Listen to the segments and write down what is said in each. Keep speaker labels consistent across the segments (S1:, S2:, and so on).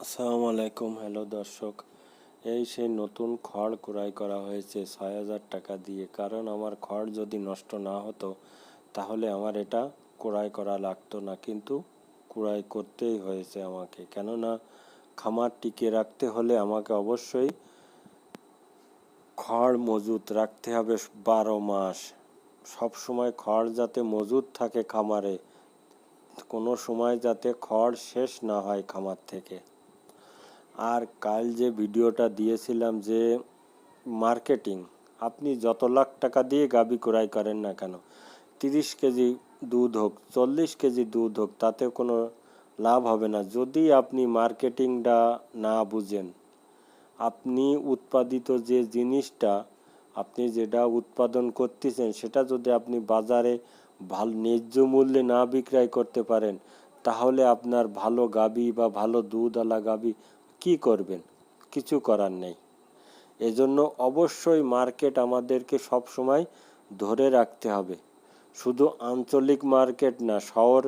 S1: আসসালামু আলাইকুম, হ্যালো দর্শক। এই সেই নতুন খড় ক্রয় করা হয়েছে ছয় হাজার টাকা দিয়ে। কারণ আমার খড় যদি নষ্ট না হতো, তাহলে আমার এটা ক্রয় করা লাগতো না। কিন্তু ক্রয় করতেই হয়েছে আমাকে। কেননা, খামার টিকে রাখতে হলে আমাকে অবশ্যই খড় মজুত রাখতে হবে বারো মাস। সব সময় খড় যাতে মজুত থাকে খামারে, কোনো সময় যাতে খড় শেষ না হয় খামার থেকে। আর কাল যে ভিডিওটা দিয়েছিলাম যে মার্কেটিং, আপনি যত লাখ টাকা দিয়ে গাবি ক্রয় করেন না কেন, তিরিশ কেজি দুধ হোক, চল্লিশ কেজি দুধ হোক তাতে কোনো লাভ হবে না। যদি আপনি মার্কেটিংটা না বুঝেন, আপনি উৎপাদিত যে জিনিসটা, আপনি যেটা উৎপাদন করতেছেন, সেটা যদি আপনি বাজারে ভালো ন্যায্য মূল্যে না বিক্রয় করতে পারেন, তাহলে আপনার ভালো গাবি বা ভালো দুধওয়ালা গাবি কি করবেন? কিছু করার নেই। এজন্য অবশ্যই মার্কেট আমাদেরকে সব সময় ধরে রাখতে হবে। শুধু আঞ্চলিক মার্কেট না, শহর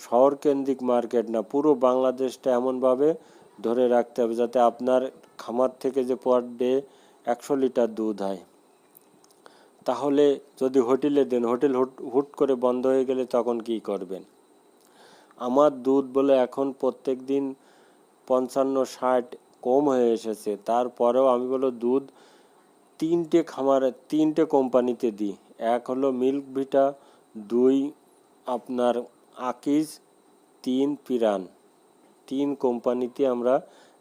S1: শহর কেন্দ্রিক মার্কেট না, পুরো বাংলাদেশটা এমনভাবে ধরে রাখতে হবে যাতে আপনার খামার থেকে যে পার ডে একশো লিটার দুধ হয়। তাহলে যদি হোটেলে দেন, হোটেল হুট হুট করে বন্ধ হয়ে গেলে তখন কি করবেন? আমার দুধ বলে এখন প্রত্যেক দিন পঞ্চান্ন, ষাট কম হয়ে এসেছে। তারপরেও আমি বলো দুধ তিনটে খামারে, তিনটে কোম্পানিতে দিই। এক হলো মিল্ক ভিটা, দুই আপনার আকিজ, তিন পিরান। তিন কোম্পানিতে আমরা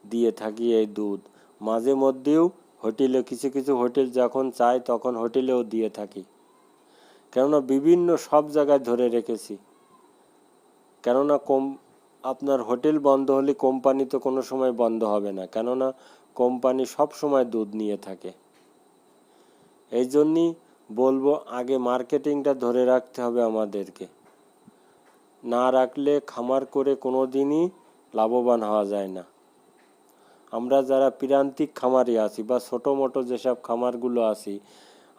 S1: দিয়ে থাকি এই দুধ। মাঝে মধ্যেও হোটেলে কিছু কিছু হোটেল যখন চায় তখন হোটেলেও দিয়ে থাকি। কেননা বিভিন্ন সব জায়গায় ধরে রেখেছি। কেননা কম আপনার হোটেল বন্ধ হলে কোম্পানি তো কোনো সময় বন্ধ হবে না, কেননা কোম্পানি সব সময় দুধ নিয়ে থাকে। এই জন্যই বলব আগে মার্কেটিংটা ধরে রাখতে হবে আমাদেরকে। না রাখলে খামার করে কোনো দিনই লাভবান হওয়া যায় না। আমরা যারা প্রান্তিক খামারি আছি বা ছোটো মোটো যেসব খামারগুলো আছি,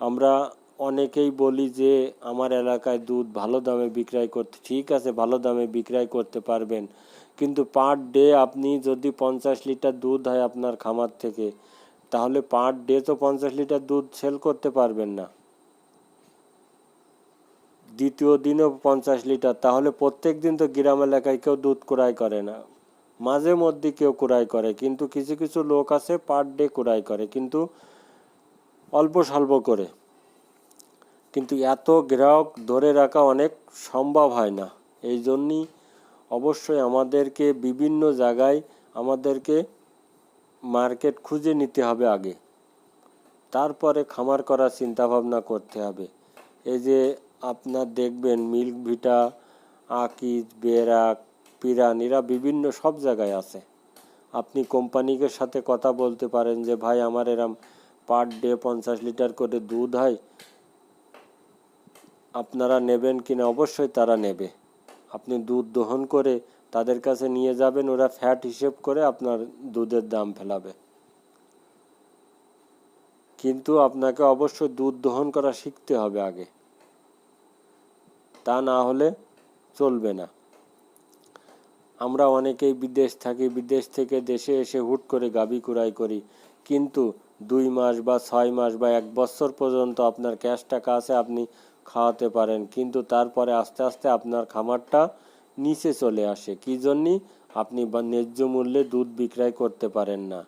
S1: আমরা অনেকেই বলি যে, আমার এলাকায় দুধ ভালো দামে বিক্রয় করতে ঠিক আছে, ভালো দামে বিক্রয় করতে পারবেন। কিন্তু পার ডে আপনি যদি পঞ্চাশ লিটার দুধ হয় আপনার খামার থেকে, তাহলে পার ডে তো পঞ্চাশ লিটার দুধ সেল করতে পারবেন না। দ্বিতীয় দিনও পঞ্চাশ লিটার, তাহলে প্রত্যেক দিন তো গ্রাম এলাকায় কেউ দুধ ক্রয় করে না। মাঝে মধ্যে কেউ ক্রয় করে, কিন্তু কিছু কিছু লোক আছে পার ডে ক্রয় করে, কিন্তু অল্প স্বল্প করে। কিন্তু এত গ্রাহক ধরে রাখা অনেক সম্ভব হয় না। এই জন্যই অবশ্যই আমাদেরকে বিভিন্ন জায়গায় আমাদেরকে মার্কেট খুঁজে নিতে হবে আগে। তারপরে খামার করার চিন্তাভাবনা করতে হবে। এই যে আপনার দেখবেন মিল্ক ভিটা, আকিজ, বেরাক, পিরান, এরা বিভিন্ন সব জায়গায় আছে। আপনি কোম্পানিকে সাথে কথা বলতে পারেন যে, ভাই, আমার এরম পার ডে পঞ্চাশ লিটার করে দুধ হয়। আপনারা নেবেন কিনা? অবশ্যই তারা নেবে। আপনি দুধ দহন করে তাদের কাছে নিয়ে যাবেন, ওরা ফ্যাট হিসেব করে আপনার দুধের দাম ফেলাবে। কিন্তু আপনাকে অবশ্যই দুধ দহন করা শিখতে হবে আগে। তা না হলে চলবে না। আমরা অনেকেই বিদেশ থাকি, বিদেশ থেকে দেশে এসে হুট করে গাবি কুড়াই করি। কিন্তু দুই মাস বা ছয় মাস বা এক বছর পর্যন্ত আপনার ক্যাশ টাকা আছে, আপনি খাওয়াতে পারেন, কিন্তু তারপরে আস্তে আস্তে আপনার খামারটা নিচে চলে আসে। কী জন্যই আপনি ন্যায্য মূল্যে দুধ বিক্রয় করতে পারেন না।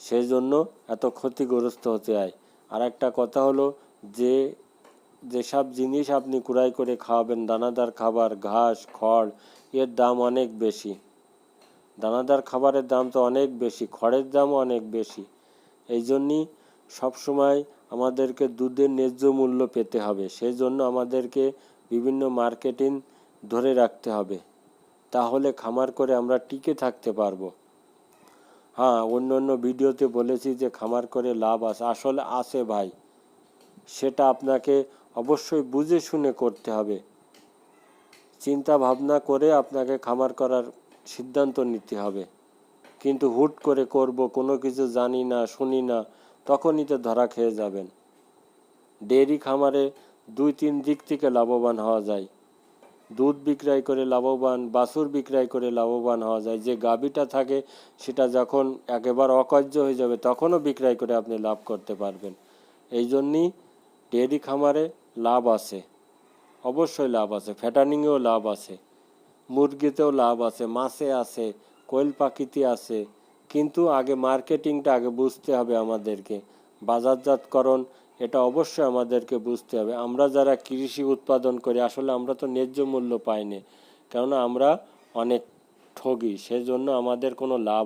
S1: সেই জন্য এত ক্ষতিগ্রস্ত হতে হয়। আর একটা কথা হলো যে, যেসব জিনিস আপনি কুড়াই করে খাওয়াবেন, দানাদার খাবার, ঘাস, খড়, এর দাম অনেক বেশি। দানাদার খাবারের দাম তো অনেক বেশি, খড়ের দামও অনেক বেশি। এই জন্যই সবসময় আমাদেরকে দুধের ন্যায্য মূল্য পেতে হবে। সেই জন্য আমাদেরকে বিভিন্ন মার্কেটিং ধরে রাখতে হবে। তাহলে খামার করে আমরা টিকে থাকতে পারব। হ্যাঁ অন্য অন্য ভিডিওতে বলেছি যে খামার করে লাভ আছে আসলে আছে ভাই। সেটা আপনাকে অবশ্যই বুঝে শুনে করতে হবে। চিন্তা ভাবনা করে আপনাকে খামার করার সিদ্ধান্ত নিতে হবে। কিন্তু হুট করে করব, কোনো কিছু জানি না, শুনি না তখনই তো ধরা খেয়ে যাবেন। ডেয়ারি খামারে দুই তিন দিক থেকে লাভবান হওয়া যায়। দুধ বিক্রয় করে লাভবান, বাছুর বিক্রয় করে লাভবান হওয়া যায়। যে গাভীটা থাকে, সেটা যখন একেবারে অকার্য হয়ে যাবে, তখনও বিক্রয় করে আপনি লাভ করতে পারবেন। এই জন্যই ডেয়ারি খামারে লাভ আছে। অবশ্যই লাভ আছে। ফ্যাটানিংয়েও লাভ আছে। মুরগিতেও লাভ আছে। মাছে আছে। কোয়েল পাখিতে আছে। কিন্তু আগে মার্কেটিংটা আগে বুঝতে হবে আমাদেরকে। বাজারজাতকরণ, এটা অবশ্যই আমাদেরকে বুঝতে হবে। আমরা যারা কৃষি উৎপাদন করি, আসলে আমরা তো ন্যায্য মূল্য পাইনি। কেননা আমরা অনেক ঠগি, সেজন্য আমাদের কোনো লাভ